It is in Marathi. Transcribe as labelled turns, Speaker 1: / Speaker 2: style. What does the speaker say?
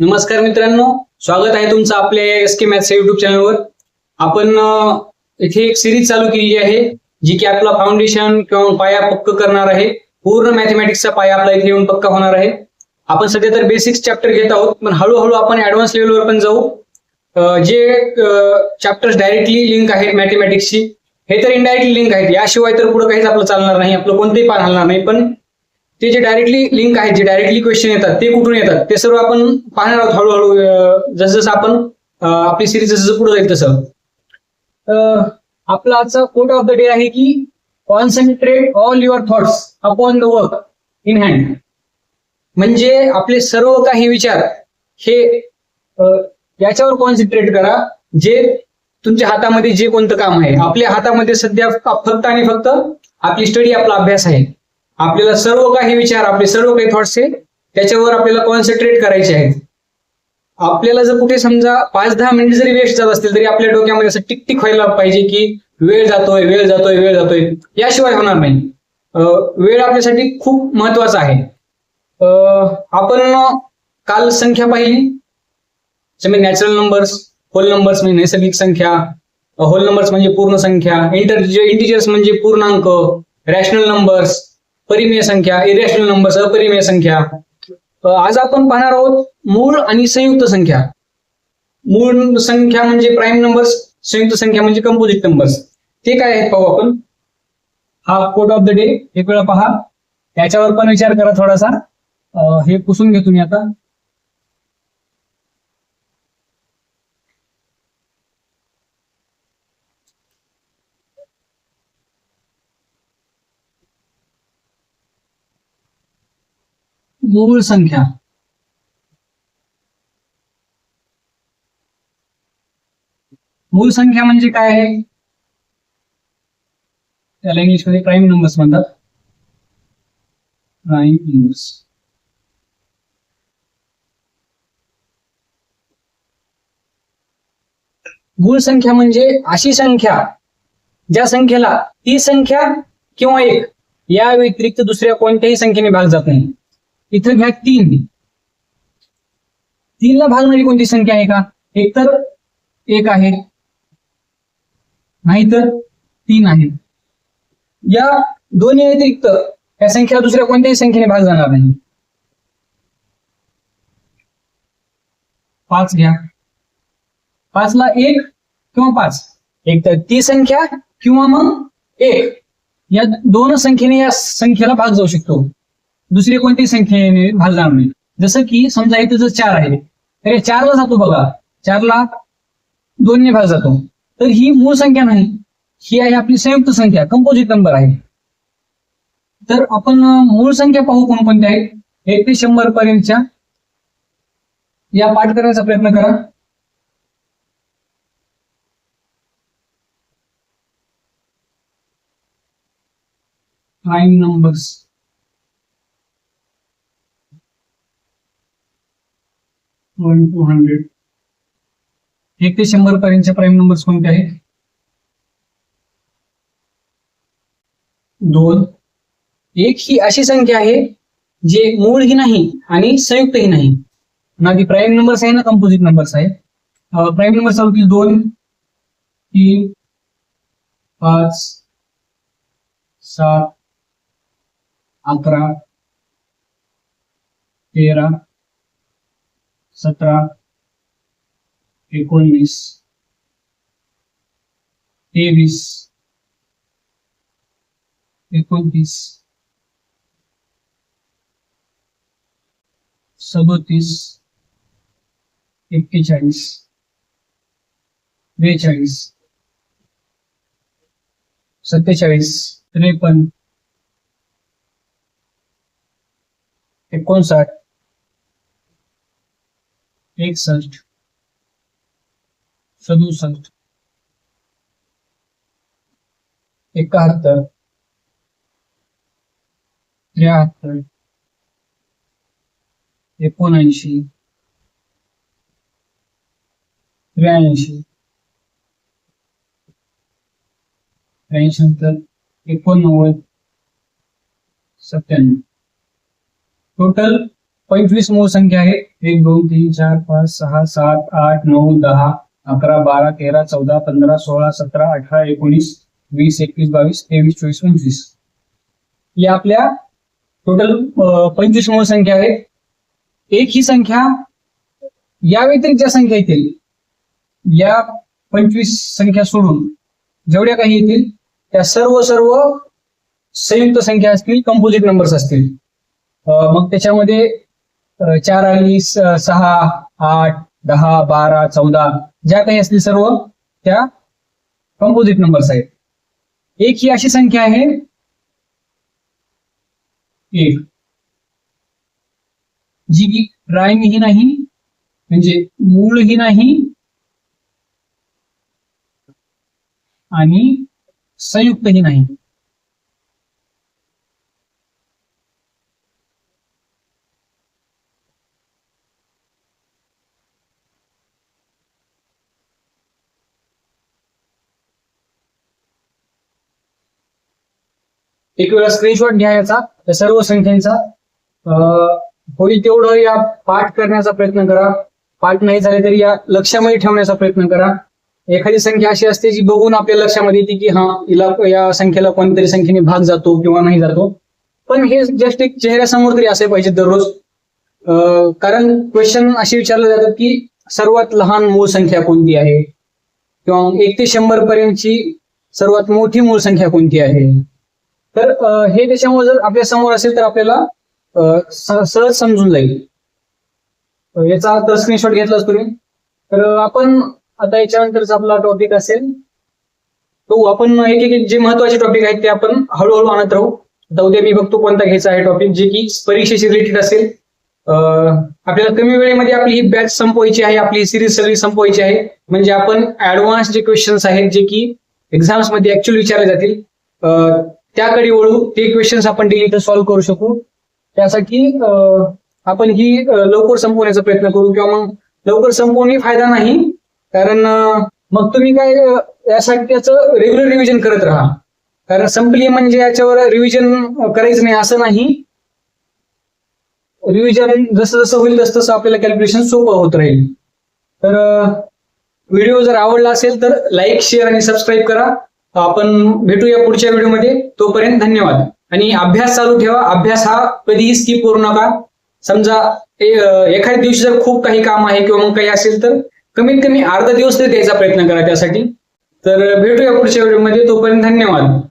Speaker 1: नमस्कार मित्रांनो स्वागत आहे तुमचं आपल्या एस के मॅथ्स युट्यूब चॅनलवर आपण इथे एक सिरीज चालू केलेली आहे जी की आपला फाउंडेशन किंवा पाया पक्क करणार आहे. पूर्ण मॅथमॅटिक्सचा पाया आपला इथे येऊन पक्का होणार आहे. आपण सध्या तर बेसिक्स चॅप्टर घेत आहोत पण हळूहळू आपण ऍडव्हान्स लेवलवर पण जाऊ. जे चॅप्टर्स डायरेक्टली लिंक आहेत मॅथमॅटिक्सची हे तर इनडायरेक्टली लिंक आहेत. याशिवाय तर पुढे काहीच आपलं चालणार नाही आपलं कोणतेही पान हलणार नाही. पण ते जे डायरेक्टली लिंक आहेत जे डायरेक्टली क्वेश्चन येतात ते कुठून येतात? ते सर्व आपण पाहणार आहोत हळूहळू जसजसं जसं जसं आपण आपली सिरीज जसं पुढे जाईल तसं. आपला आजचा कोट ऑफ द डे आहे की concentrate all your thoughts upon the work in hand म्हणजे आपले सर्व काही विचार हे याच्यावर कॉन्सन्ट्रेट करा जे तुमच्या हातामध्ये जे कोणतं काम आहे. आपल्या हातामध्ये सध्या फक्त आणि फक्त आपली स्टडी आपला अभ्यास आहे. आपल्याला सर्व काही विचार आपले सर्व काही थॉट्स हे त्याच्यावर आपल्याला कॉन्सन्ट्रेट करायचे आहेत. आपल्याला जर कुठे समजा पाच दहा मिनिट जरी वेस्ट जात असतील तरी आपल्या डोक्यामध्ये असं टिक टिक व्हायला पाहिजे की वेळ जातोय वेळ जातोय वेळ जातोय. याशिवाय होणार नाही. वेळ आपल्यासाठी खूप महत्त्वाचा आहे. आपण काल संख्या पाहिली. नॅचरल नंबर्स होल नंबर्स म्हणजे नैसर्गिक संख्या होल नंबर्स म्हणजे पूर्ण संख्या इंटर इंटिजर्स म्हणजे पूर्णांक रॅशनल नंबर्स परिमेय संख्या इरेशनल नंबर्स अपरिमेय संख्या. आज आपण पाहणार आहोत मूळ आणि संयुक्त संख्या. मूळ संख्या म्हणजे प्राईम नंबर्स संयुक्त संख्या म्हणजे कंपोजिट नंबर्स ते काय आहेत पाहू आपण. हा कोट ऑफ द डे एक वेळा पहा. याच्यावर पण विचार करा थोडासा. हे पुसून घेतो मी आता. मूळ संख्या. मूळ संख्या म्हणजे काय आहे? त्याला इंग्लिशमध्ये प्राईम नंबर्स म्हणतात. प्राईम नंबर्स मूळ संख्या म्हणजे अशी संख्या ज्या संख्येला ती संख्या किंवा एक या व्यतिरिक्त दुसऱ्या कोणत्याही संख्येने भाग जात नाही. इथं घ्या तीन. तीनला भागणारी कोणती संख्या आहे का? एक तर एक आहे. नाहीतर तीन आहे. या दोन्ही व्यतिरिक्त या संख्या दुसऱ्या कोणत्याही संख्येने भाग जाणार नाही. पाच घ्या. पाचला एक किंवा पाच? एक तर ती संख्या किंवा मग एक. या दोन संख्येने या संख्येला भाग जाऊ शकतो. दुसरी कोणती संख्येने भाग जाणार नाही जसं की समजा इथं जर चार आहे तर या चारला जातो बघा. चारला दोनने भाग जातो. तर ही मूळ संख्या नाही ही आहे आपली संयुक्त संख्या कंपोजिट नंबर आहे. तर आपण मूळ संख्या पाहू कोणकोणत्या आहेत एक ते शंभर पर्यंतच्या या पाठ करण्याचा प्रयत्न करा. Prime numbers one two hundred एक ते शंभर पर्यंतच्या प्राईम नंबर्स कोणते आहेत? दोन. एक ही अशी संख्या आहे जे मूळ ही नाही आणि संयुक्त ही नाही. ना ती प्राईम नंबर्स आहे ना कंपोजिट नंबर्स आहे प्राईम नंबर होतील दोन तीन पाच सात अकरा तेरा सतरा एकोणवीस तेवीस एकोणतीस सदोतीस एक्केचाळीस बेचाळीस सत्तेचाळीस त्रेपन्न एकोणसाठ एकसष्ट सदुसष्ट एकाहत्तर त्र्याहत्तर एकोणऐंशी त्र्याऐंशी त्र्याऐंशी नंतर एकोणनव्वद सत्त्याण्णव. टोटल पंचवीस मूळ संख्या आहे. एक दोन तीन चार पाच सहा सात आठ नऊ दहा अकरा बारा तेरा चौदा पंधरा सोळा सतरा अठरा एकोणीस वीस एकवीस बावीस तेवीस चोवीस पंचवीस. या आपल्या टोटल पंचवीस मूळ संख्या आहेत एक ही संख्या या व्यतिरिक्त ज्या संख्या येतील. या पंचवीस संख्या सोडून जेवढ्या काही येतील त्या सर्व सर्व संयुक्त संख्या असतील कंपोजिट नंबर्स असतील. मग त्याच्यामध्ये चार आणि सहा आठ दहा बारा चौदा ज्या काही असतील सर्व त्या कंपोजिट नंबर्स आहेत. एक ही अशी संख्या आहे. एक. जी की प्राईमही नाही म्हणजे मूळही नाही आणि संयुक्त ही नाही. एक वेळा स्क्रीनशॉट घ्या याचा त्या सर्व संख्यांचा. होईल तेवढं या पाठ करण्याचा प्रयत्न करा. पाठ नाही झाले तरी या लक्षामध्ये ठेवण्याचा प्रयत्न करा. एखादी संख्या अशी असते जी बघून आपल्या लक्षामध्ये येते की हा हिला या संख्येला कोणतरी संख्येने भाग जातो किंवा नाही जातो. पण हे जस्ट एक चेहऱ्यासमोर तरी असे पाहिजे दररोज. कारण क्वेश्चन असे विचारले जातात की सर्वात लहान मूळ संख्या कोणती आहे? किंवा एक ते शंभर पर्यंतची सर्वात मोठी मूळ संख्या कोणती आहे? तर हे त्याच्यामुळे जर आपल्यासमोर असेल तर आपल्याला सहज समजून जाईल. याचा तर स्क्रीनशॉट घेतलाच तुम्ही तर आपण आता याच्यानंतरचा आपला टॉपिक असेल. तो आपण एक एक जे महत्त्वाचे टॉपिक आहेत ते आपण हळूहळू आणत राहू. आता उद्या मी बघतो कोणता घ्यायचा आहे टॉपिक जे की परीक्षेशी रिलेटेड असेल. आपल्याला कमी वेळेमध्ये आपली ही बॅच संपवायची आहे आपली सिरीज सगळी संपवायची आहे. म्हणजे आपण ऍडव्हान्स जे क्वेश्चन्स आहेत जे की एक्झाम्समध्ये ऍक्च्युअली विचारले जातील. त्याकडे वळू ते क्वेश्चन्स आपण डेली इथं सॉल्व्ह करू शकू. त्यासाठी आपण ही लवकर संपवण्याचा प्रयत्न करू किंवा मग लवकर संपवणे फायदा नाही. कारण मग तुम्ही काय यासाठी त्याचं रेग्युलर रिव्हिजन करत राहा. कारण संपली म्हणजे याच्यावर रिव्हिजन करायचं नाही असं नाही. रिव्हिजन जसं जसं होईल तसं तसं आपल्याला कॅल्क्युलेशन सोपं होत राहील. तर व्हिडिओ जर आवडला असेल तर लाईक शेअर आणि सबस्क्राईब करा. आपण भेटूया पुढच्या व्हिडिओमध्ये. तोपर्यंत धन्यवाद. आणि अभ्यास चालू ठेवा. अभ्यास हा कधीही स्किप करू नका. समजा एखाद्या दिवशी जर खूप काही काम आहे किंवा मग काही असेल तर कमीत कमी अर्धा दिवस तरी द्यायचा प्रयत्न करा त्यासाठी. तर भेटूया पुढच्या व्हिडिओमध्ये. तोपर्यंत धन्यवाद.